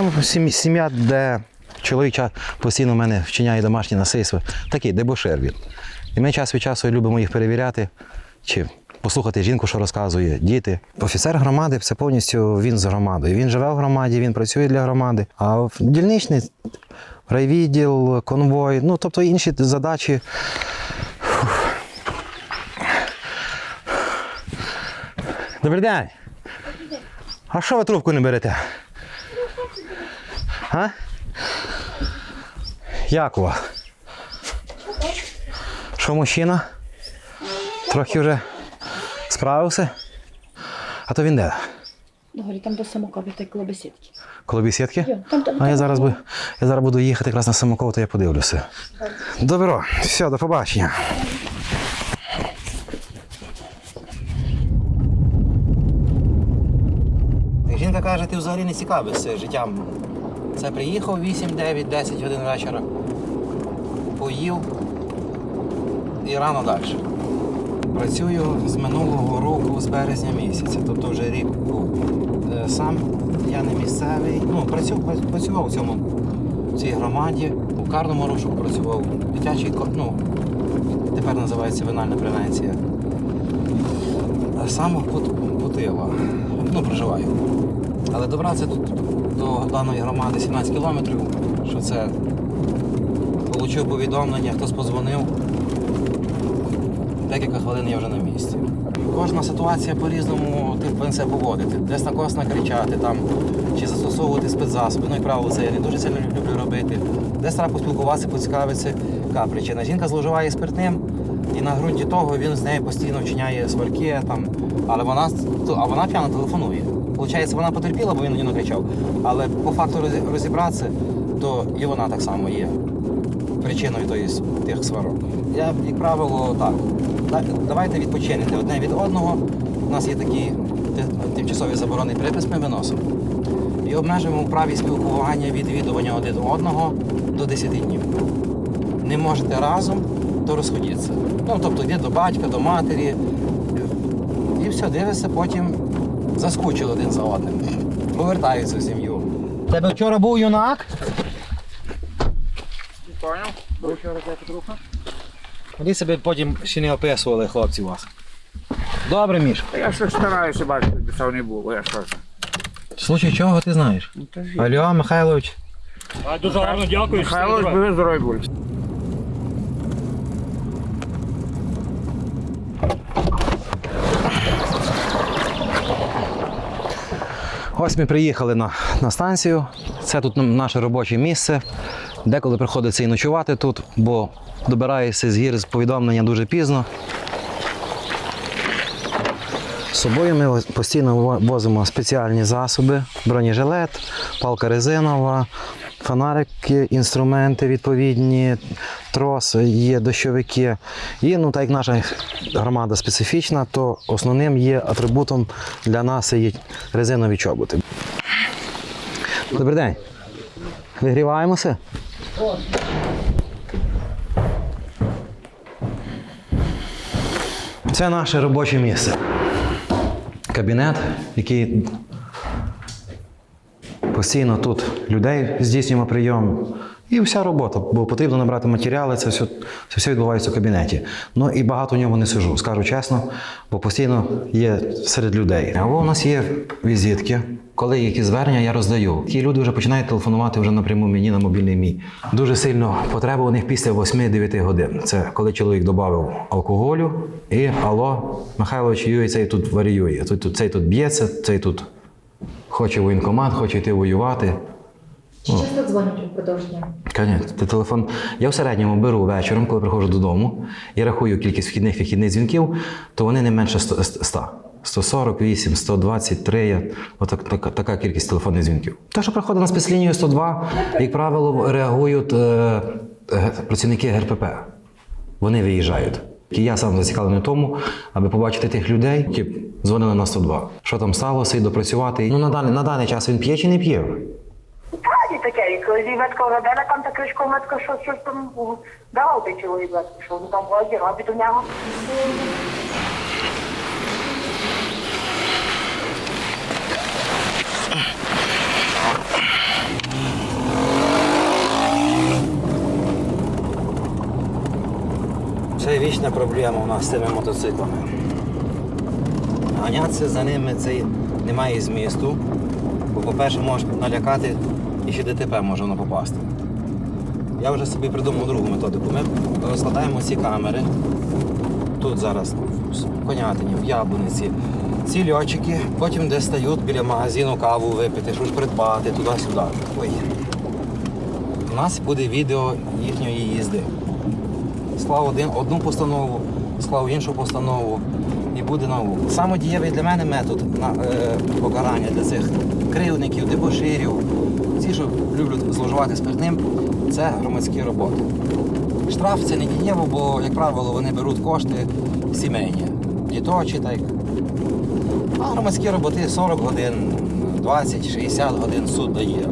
В сім'я- де чоловік постійно в мене вчиняє домашні насильства. Такий дебошир він. І ми час від часу любимо їх перевіряти, чи послухати жінку, що розказує, діти. Офіцер громади це повністю він з громадою. Він живе в громаді, він працює для громади. А дільничний райвідділ, конвой, ну тобто інші задачі. Добрий день. А що ви трубку не берете? А? Як у вас? Що мужчина? Трохи вже справився? А то він де? Догорі, там до самока коло бесідки. Коло бесідки? Там- там- А я зараз, бу- я зараз буду їхати якраз на самокол, то я подивлюся. Добро, все, до побачення. Каже, ти взагалі не цікавишся життям. Це приїхав 8, 9, 10 годин вечора, поїв і рано далі. Працюю з минулого року, з березня місяця, тобто вже рік був. Е, Сам я не місцевий. Ну, працював, працював в цьому в цій громаді, у карному розшуку працював, дитячий ну, тепер називається винальна превенція. А Сам Путила. Ну, проживаю. Але добратися тут до даної громади 17 кілометрів, що це Получив повідомлення, хтось подзвонив. Декілька хвилин я вже на місці. Кожна ситуація по-різному ти повинен себе поводити. Десь на когось накричати там, чи застосовувати спецзасоби. Ну і правило, це я не дуже сильно люблю робити. Десь треба поспілкуватися, поцікавитися, яка причина. Жінка зловживає спиртним, на ґрунті того він з нею постійно вчиняє сварки, там, але вона, а вона п'яно телефонує. Получається, вона потерпіла, бо він на накричав. Але по факту розібратися, то і вона так само є причиною тої, тих сварок. Я, як правило, так. Давайте відпочинете одне від одного. У нас є такі ти- тимчасові заборонний припис, ми виносимо. І обмежуємо праві спілкування, відвідування один одного до 10 днів. Не можете разом, то розходіться. Ну, тобто йди до батька, до матері. І все, дивишся, потім заскучили один за одним. Повертаються в сім'ю. Тебе вчора був юнак? Вони себе потім ще не описували хлопці у вас. Добре, Міш. Я ж стараюся бачити, щоб цього не було. Я що случае чого ти знаєш? Ну, Алло, Михайлович. А, дуже гарно дякую. Михайло, щасливо. ви здорові Ось ми приїхали на, на станцію. Це тут наше робоче місце. Деколи приходиться і ночувати тут, бо добираєшся з гір з повідомлення дуже пізно. З собою ми постійно возимо спеціальні засоби, бронежилет, палка резинова, фонарики, інструменти відповідні, трос, є дощовики. І ну, так як наша громада специфічна, то основним є атрибутом для нас є резинові чоботи. Добрий день. Вигріваємося? Це наше робоче місце. Кабінет, який постійно тут людей здійснюємо прийом. І вся робота, бо потрібно набрати матеріали, це все, це все відбувається в кабінеті. Ну і багато в ньому не сижу, скажу чесно, бо постійно є серед людей. А у нас є візитки. Коли є якісь звернення, я роздаю. Ті люди вже починають телефонувати вже напряму мені на мобільний мій. Дуже сильно потреба у них після 8-9 годин. Це коли чоловік додав алкоголю і алло, Михайлович Юрій цей тут варіює. Тут, цей тут б'ється, цей тут хоче воєнкомат, хоче йти воювати. Чи часто дзвонять упродовж дня? Ти телефон. Я в середньому беру вечором, коли приходжу додому, і рахую кількість вхідних вихідних дзвінків, то вони не менше 100. 100. 148, 123, я- отак, така, така кількість телефонних дзвінків. Те, що приходить на спецлінію 102, як правило, реагують е, е, працівники ГРПП. Вони виїжджають. І я сам зацікавлений в тому, аби побачити тих людей, які дзвонили на 102. Що там сталося, і допрацювати. Ну, на даний, на даний час він п'є чи не п'є? Так, і таке, коли зівецька родина, там таке школмецька, що щось там давав той чоловік, що там воді робить у нього. Проблема у нас з цими мотоциклами. Ганятися за ними це немає змісту. Бо, по-перше, може налякати і ще ДТП може воно попасти. Я вже собі придумав другу методику. Ми розкладаємо ці камери. Тут зараз в конятині, в яблуниці. Ці льотчики, потім де стають біля магазину каву випити, щось придбати, туди-сюди. Ой. У нас буде відео їхньої їзди. Склав один, одну постанову, склав іншу постанову і буде наука. Саме дієвий для мене метод на е, покарання для цих кривдників, дебоширів, ті, що люблять зловживати спиртним, це громадські роботи. Штраф це не дієво, бо, як правило, вони беруть кошти сімейні, діточі, так. А громадські роботи 40 годин, 20-60 годин суд дає.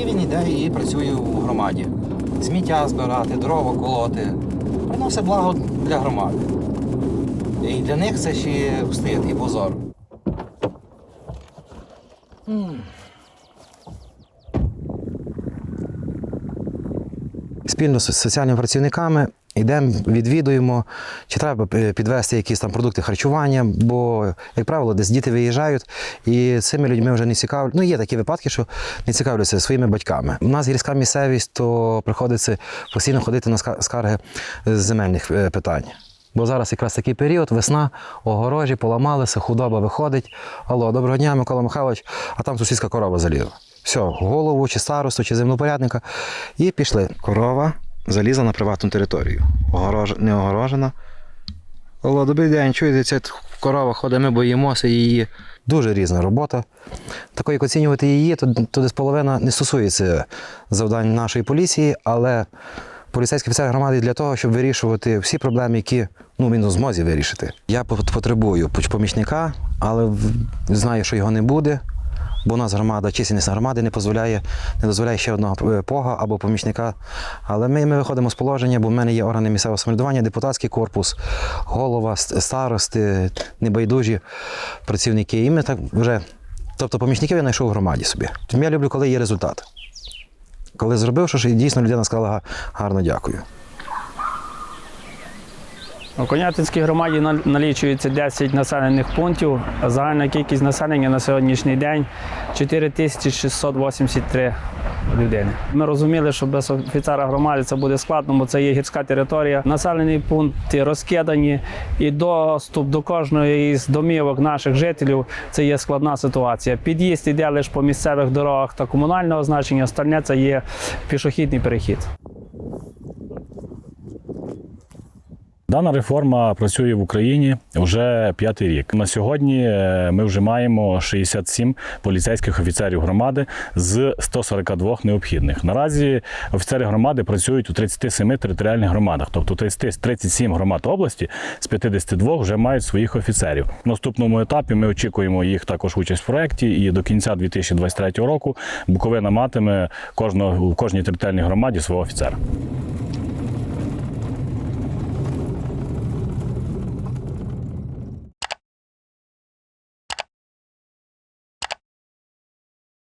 І він йде і працює у громаді. Сміття збирати, дрова колоти. Приносить благо для громади. І для них це ще встиг і позор. Спільно з соціальними працівниками йдемо, відвідуємо, чи треба е, підвести якісь там продукти харчування, бо, як правило, десь діти виїжджають, і цими людьми вже не цікавлять. Ну, є такі випадки, що не цікавляться своїми батьками. У нас гірська місцевість, то приходиться постійно ходити на ска- скарги з земельних е, питань. Бо зараз якраз такий період, весна, огорожі, поламалися, худоба виходить. Алло, доброго дня, Микола Михайлович, а там сусідська корова залізла. Все, голову, чи старосту, чи землепорядника. І пішли. Корова залізла на приватну територію. Огорож... Не огорожена. Алло, добрий день, чуєте, ця корова ходить, ми боїмося її. Дуже різна робота. Тако, як оцінювати її, то, то десь половина не стосується завдань нашої поліції, але поліцейський офіцер громади для того, щоб вирішувати всі проблеми, які ну, він у змозі вирішити. Я потребую помічника, але знаю, що його не буде. Бо у нас громада, чисельність громади не дозволяє, не дозволяє ще одного е, пога або помічника. Але ми, ми виходимо з положення, бо в мене є органи місцевого самоврядування, депутатський корпус, голова, старости, небайдужі працівники. І ми так вже. Тобто помічників я знайшов у громаді собі. Тому я люблю, коли є результат. Коли зробив і дійсно людина сказала гарно дякую. У Конятинській громаді налічується 10 населених пунктів. Загальна кількість населення на сьогоднішній день 4683 людини. Ми розуміли, що без офіцера громади це буде складно, бо це є гірська територія. Населені пункти розкидані, і доступ до кожної із домівок наших жителів це є складна ситуація. Під'їзд іде лише по місцевих дорогах та комунального значення, остальне це є пішохідний перехід. Дана реформа працює в Україні вже п'ятий рік. На сьогодні е, ми вже маємо 67 поліцейських офіцерів громади з 142 необхідних. Наразі офіцери громади працюють у 37 територіальних громадах, тобто 30 37 громад області з 52 вже мають своїх офіцерів. В наступному етапі ми очікуємо їх також участь в проєкті, і до кінця 2023 року Буковина матиме кожного у кожній територіальній громаді свого офіцера.